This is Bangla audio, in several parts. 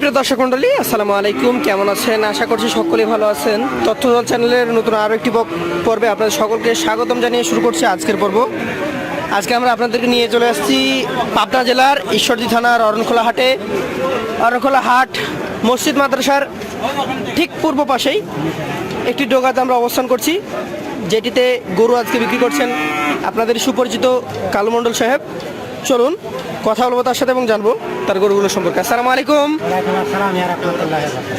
সুপ্রিয় দর্শক মন্ডলী, আসসালামু আলাইকুম। কেমন আছেন? আশা করছি সকলেই ভালো আছেন। তথ্যদল চ্যানেলের নতুন আরও একটি পর্বে আপনাদের সকলকে স্বাগতম জানিয়ে শুরু করছি আজকের পর্ব। আজকে আমরা আপনাদেরকে নিয়ে চলে আসছি পাবনা জেলার ঈশ্বরদী থানার অরণখোলা হাটে। অরণখোলা হাট মসজিদ মাদ্রাসার ঠিক পূর্ব পাশেই একটি ডোগাতে আমরা অবস্থান করছি, যেটিতে গরু আজকে বিক্রি করছেন আপনাদের সুপরিচিত কালু মণ্ডল সাহেব। চলুন, কথা বলব তার সাথে এবং জানব তার গরুগুলো সম্পর্কে। আসসালামু আলাইকুম।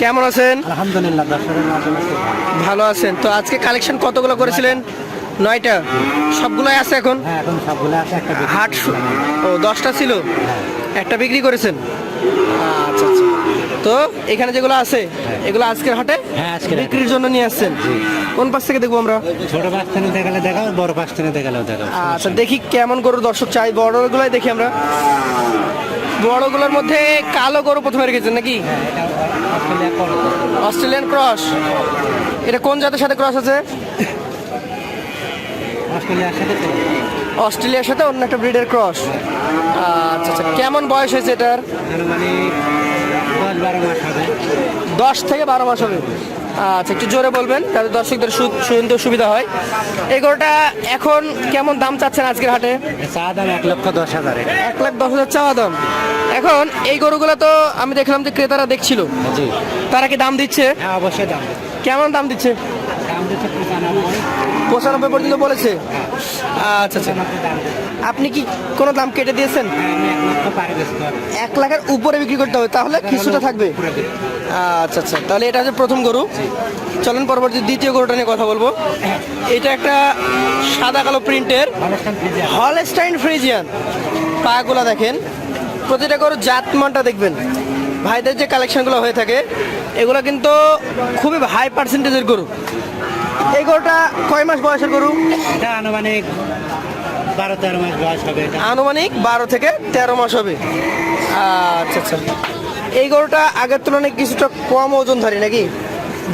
কেমন আছেন? আলহামদুলিল্লাহ ভালো। আছেন। তো আজকে কালেকশন কতগুলো করেছিলেন? নয়টা? সবগুলোই আছে এখন? হ্যাঁ হাট ও দশটা ছিল? হ্যাঁ। একটা বিক্রি করেছেন? আচ্ছা আচ্ছা। তো এখানে যেগুলো আছে এগুলো আজকের হাটে হ্যাঁ, বিক্রির জন্য নিয়ে আসছেন? কোন পাশ থেকে দেখব আমরা? ছোট পাশ থেকে দেখালে দেখাও বড় পাশ থেকে দেখালেও দেখাও আচ্ছা দেখি কেমন গরুর দর্শক চাই। বড়গুলাই দেখি আমরা। বড়গুলোর মধ্যে কালো গরু প্রথমে রেখেছেন নাকি? Australian cross. এটা কোন জাতের সাথে ক্রস আছে? অস্ট্রেলিয়ার সাথে অন্য একটা ব্রিডের ক্রস। আচ্ছা আচ্ছা। কেমন বয়স হয়েছে এটার? দশ থেকে বারো মাস হবে। আচ্ছা একটু জোরে বলবেন যাতে দর্শকদের শুনতে সুবিধা হয়। এই গরুটা এখন কেমন দাম চাচ্ছেন আজকের হাটে? চা দাম এক লক্ষ দশ হাজার। এক লাখ দশ হাজার চাওয়া দাম। এখন এই গরুগুলো তো আমি দেখলাম যে ক্রেতারা দেখছিল। তারা কি দাম দিচ্ছে? হ্যাঁ অবশ্যই দাম কেমন দাম দিচ্ছে? পঁচানব্বই পর্যন্ত বলেছে? আচ্ছা আচ্ছা। আপনি কি কোনো দাম কেটে দিয়েছেন? হ্যাঁ এক লাখের উপরে বিক্রি করতে হবে তাহলে কিছুটা থাকবে। আচ্ছা আচ্ছা। তাহলে এটা হচ্ছে প্রথম গরু। চলেন পরবর্তী দ্বিতীয় গরুটা নিয়ে কথা বলব। এটা একটা সাদা কালো প্রিন্টের হলস্টাইন ফ্রিজিয়ান। পাগুলা দেখেন। প্রতিটা গরুর জাতমানটা দেখবেন। ভাইদের যে কালেকশনগুলো হয়ে থাকে এগুলো কিন্তু খুবই হাই পার্সেন্টেজের গরু। এই গরুটা কয় মাস বয়সের গরু? এটা আনুমানিক বারো তেরো মাস বয়স হবে আনুমানিক বারো থেকে তেরো মাস হবে। আচ্ছা আচ্ছা। এই গরুটা আগের তুলনায় কিছুটা কম ওজনধারী নাকি?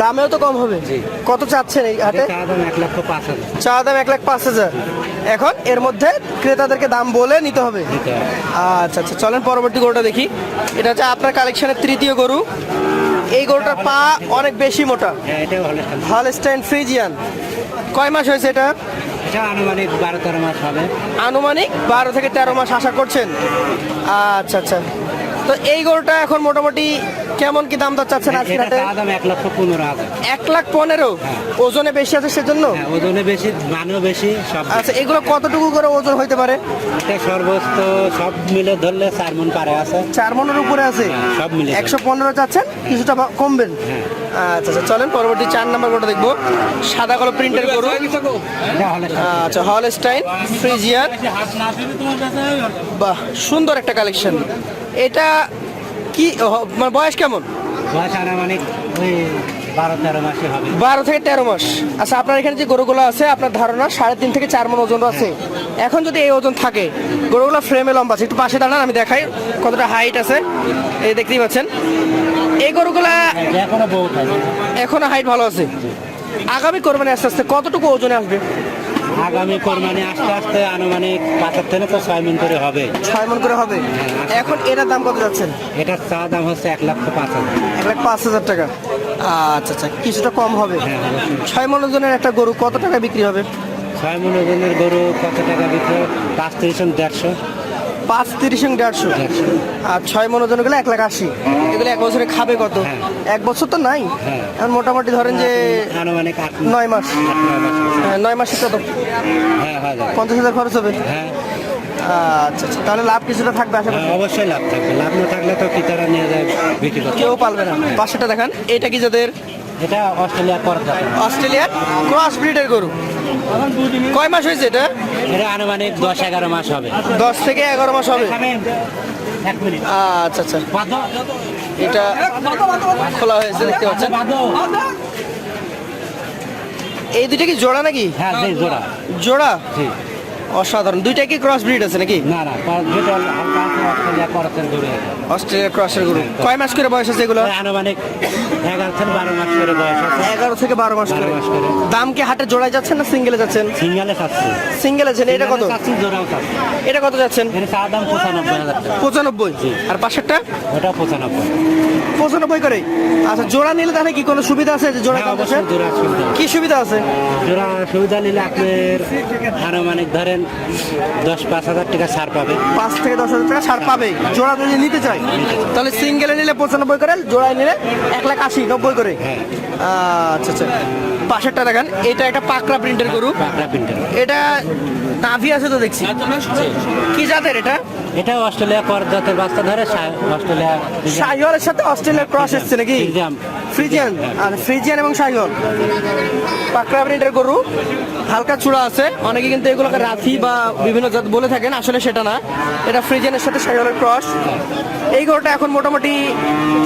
দামেও তো কম হবে। কত চাচ্ছেন এই হাটে? চা দাম এক লাখ পাঁচ হাজার। এখন এর মধ্যে ক্রেতাদেরকে দাম বলে নিতে হবে। আচ্ছা আচ্ছা। চলেন পরবর্তী গরুটা দেখি। এটা হচ্ছে আপনার কালেকশনের তৃতীয় গরু। এই গরুটার পা অনেক বেশি মোটা। হ্যাঁ হলস্টাইন ফ্রিজিয়ান। কয় মাস হয়েছে এটা? এটা আনুমানিক বারো তেরো মাস হবে। আনুমানিক বারো থেকে তেরো মাস আশা করছেন? আচ্ছা আচ্ছা। তো এই গরুটা এখন মোটামুটি কেমন কি দাম দর চাচ্ছেন আজকের এটা হাটে দাম এক লক্ষ পনেরো হাজার। এক লাখ পনেরো? হ্যাঁ। ওজনে বেশি আছে সেজন্য? হ্যাঁ ওজনে বেশি মানও বেশি সব আচ্ছা এগুলো কতটুকু করে ওজন হইতে পারে? এটা সর্বোচ্চ সব মিলে ধরলে চার মন পারে আছে। চার মনের উপরে আছে? হ্যাঁ, সব মিলে একশো পনেরো চাচ্ছেন কিছুটা কমবেন? হ্যাঁ। আচ্ছা আচ্ছা চলেন পরবর্তী চার নাম্বার গরুটা দেখব। সাদা কালো প্রিন্টের গরু। এটা হলে আচ্ছা হলস্টাইন ফ্রিজিয়ান বাহ সুন্দর একটা কালেকশন এটা কি মানে বয়স কেমন? বয়স আনুমানিক ওই বারো থেকে তেরো মাস। আচ্ছা আপনার এখানে যে গরুগুলো আছে আপনার ধারণা সাড়ে তিন থেকে চার মন ওজন আছে। এখন যদি এই ওজন থাকে গরুগুলো ফ্রেমে লম্বা আছে একটু পাশে দাঁড়ান আমি দেখাই কতটা হাইট আছে। এই দেখতেই পাচ্ছেন। এই গরুগুলা এখনও হাইট ভালো আছে। আগামী কোরবানি আস্তে আস্তে কতটুকু ওজনে আসবে? আগামী কর মানে আস্তে আস্তে আনুমানিক পাঁচের থেকে তো ছয় মন করে হবে। ছয় মন করে হবে। এখন এটার দাম কত যাচ্ছেন? এটার চা দাম হচ্ছে এক লক্ষ পাঁচ হাজার। এক লাখ পাঁচ হাজার টাকা। আচ্ছা আচ্ছা কিছুটা কম হবে। হ্যাঁ ছয় মন ওজনের একটা গরু কত টাকা বিক্রি হবে? ছয় মন ওজনের গরু কত টাকা বিক্রি হবে? পাঁচ তিরিশ দেড়শো। পাঁচ তিরিশ দেড়শো। আর ছয় মন ওজন গেলে এক লাখ আশি। এগুলো এক বছরে খাবে কত? হ্যাঁ। এক বছর তো নাই। হ্যাঁ। এখন মোটামুটি ধরেন যে নয় মাস। নয় হ্যাঁ, মাসে কত পঞ্চাশ হাজার খরচ হবে। আচ্ছা আচ্ছা। তাহলে লাভ কিছুটা থাকবে আশা করি অবশ্যই লাভ থাকবে। লাভ না থাকলে তো কিতারা নিয়ে যায় বিক্রি কেউ পারবে না। পাঁচশোটা দেখান। এটা কি যাদের এটা অস্ট্রেলিয়া করতে অস্ট্রেলিয়ার ক্রস ব্রিডের গরু। কয় মাস হয়েছে এটা? এটা আনুমানিক দশ এগারো মাস হবে। দশ থেকে এগারো মাস হবে। আচ্ছা আচ্ছা। এটা খোলা হয়েছে দেখতে পাচ্ছেন। এই দুইটা কি জোড়া নাকি? হ্যাঁ জোড়া। জোড়া? অসাধারণ। দুইটা কি ক্রস ব্রিড আছে নাকি? না না অস্ট্রেলিয়া অস্ট্রেলিয়া ক্রসের গরু। কয় মাস করে বয়স আছে এগুলো? আনুমানিক এগারো থেকে বারো মাস করে বয়স আছে। এগারো থেকে বারো মাস করে। দাম কি হাটে জোড়ায় যাচ্ছেন না সিঙ্গেলে যাচ্ছেন? সিঙ্গেলে সিঙ্গেল আছেন এটা কত? জোড়াও এটা কত যাচ্ছেন? চা দাম পঁচানব্বই হাজার পঁচানব্বই। আর পাশেরটা? ওটা পঁচানব্বই। পঁচানব্বই করে? আচ্ছা জোড়া নিলে তাহলে কি কোনো সুবিধা আছে যে জোড়া হ্যাঁ, দাম আছে? কি সুবিধা আছে? জোড়া সুবিধা নিলে আপনার আনুমানিক ধরেন দশ পাঁচ হাজার টাকা ছাড় পাবে। পাঁচ থেকে দশ হাজার টাকা ছাড় পাবে। জোড়া যদি নিতে চাই তাহলে সিঙ্গেলে নিলে পঁচানব্বই করে জোড়ায় নিলে এক লাখ আশি নব্বই করে। হ্যাঁ। আচ্ছা আচ্ছা। পাশেরটা দেখেন এটা একটা পাকড়া প্রিন্টের গরু। পাকড়া প্রিন্টার এটা নাভি আছে তো দেখছি। কি জাতের এটা? এটা অস্ট্রেলিয়া কর জাতের বাচ্চা ধরে অস্ট্রেলিয়া শাহিওয়ালের সাথে অস্ট্রেলিয়ার ক্রস এসছে নাকি। ফ্রিজিয়ান আর ফ্রিজিয়ান এবং শাহিওয়াল পাকড়া প্রিন্টের গরু হালকা চূড়া আছে। অনেকে কিন্তু এগুলোকে রাথি বা বিভিন্ন জাত বলে থাকেন আসলে সেটা না। এটা ফ্রিজিয়ানের সাথে শাহিওয়ালের ক্রস এই গরুটা এখন মোটামুটি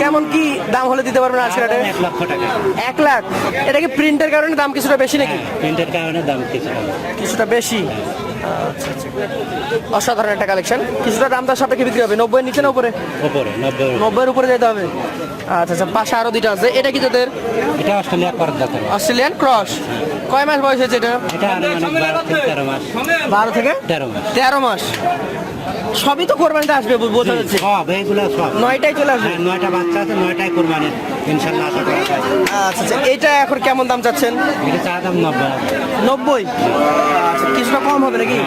কেমন কি দাম হলে দিতে পারবেন আজকে রাতে এক লক্ষ টাকা। এক লাখ। এটা কি প্রিন্টের কারণে দাম কিছুটা বেশি নাকি? প্রিন্টের কারণে দাম কিছু কিছুটা বেশি। অসাধারণ একটা কালেকশন কিছুটা দাম তার সাপেক্ষে বিক্রি হবে নব্বই নিচে না উপরে উপরে। নব্বই নব্বইয়ের উপরে যেতে হবে। আচ্ছা আচ্ছা পাশে আরও দুইটা আছে। এটা কি তোদের? এটা অস্ট্রেলিয়া কর অস্ট্রেলিয়ান ক্রস। কয় মাস বয়স হয়েছে এটা? বারো থেকে? তেরো মাস। তেরো মাস। সবই তো কোরবানিতে আসবে বোঝা যাচ্ছে। সব এইগুলো সব। নয়টাই চলে আসবে? হ্যাঁ, নয়টা বাচ্চা আছে নয়টাই কোরবানির ইনশাল্লাহ আশা করা যায়। আচ্ছা আচ্ছা এটা এখন কেমন দাম চাচ্ছেন? এটা চা দাম নব্বই। নব্বই? আচ্ছা কিছুটা কম হবে নাকি?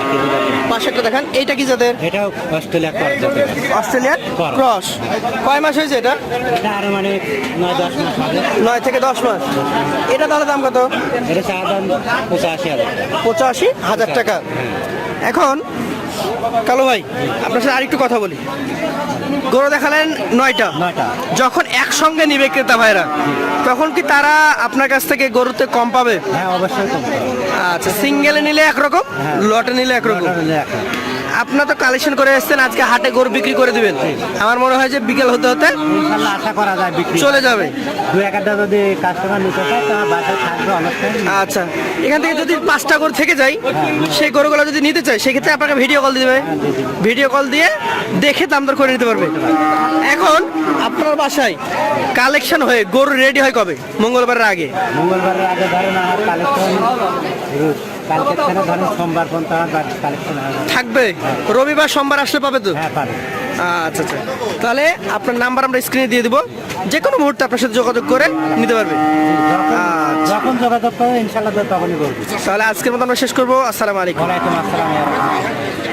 পাশে একটা দেখান এইটা কি যাদের এটা অস্ট্রেলিয়া কর জাতের। Australian Cross। ক্রস। কয় মাস হয়েছে এটা? এটা মানে নয় দশ মাস হবে। নয় থেকে দশ মাস। এটা তাহলে দাম কত? এটা চা দাম পঁচাশি হাজার। পঁচাশি হাজার টাকা। এখন কালো ভাই আপনার সাথে আরেকটু কথা বলি। গরু দেখালেন নয়টা। যখন একসঙ্গে নিবে ক্রেতা ভাইরা তখন কি তারা আপনার কাছ থেকে গরুতে কম পাবে? হ্যাঁ অবশ্যই আচ্ছা সিঙ্গেলে নিলে একরকম হ্যাঁ। লটে নিলে একরকম। নয়টা নিলে একটা। আপনার তো কালেকশন করে এসেছেন আজকে হাটে গরু বিক্রি করে দিবেন। আমার মনে হয় যে বিকেল হতে হতে আশা করা যায় বিক্রি। চলে যাবে। দু একটা যদি কাস্টমার নিতে চায় তার বাসায় থাকবে অনেকটাই আচ্ছা এখান থেকে যদি পাঁচটা গরু থেকে যায় সেই গরুগুলো যদি নিতে চায় সেক্ষেত্রে আপনাকে ভিডিও কল দিবে। ভিডিও কল দিয়ে দেখে দাম দর করে নিতে পারবে। এখন আপনার বাসায় কালেকশন হয়ে গরু রেডি হয় কবে? মঙ্গলবারের আগে। মঙ্গলবারের আগে ধরেন আমার কালেকশন কালকে ধরেন সোমবার পর্যন্ত আমার কালেকশন থাকবে? রবিবার সোমবার আসলে পাবে তো? হ্যাঁ পাবে। আচ্ছা আচ্ছা। তাহলে আপনার নাম্বার আমরা স্ক্রিনে দিয়ে দিব। যে কোনো মুহূর্তে আপনার সাথে যোগাযোগ করে নিতে পারবে। যখন আচ্ছা। যখন যোগাযোগ করবে ইনশাল্লাহ তখনই করব তাহলে আজকের মতো আমরা শেষ করব। আসসালামু আলাইকুম। আসসালাম।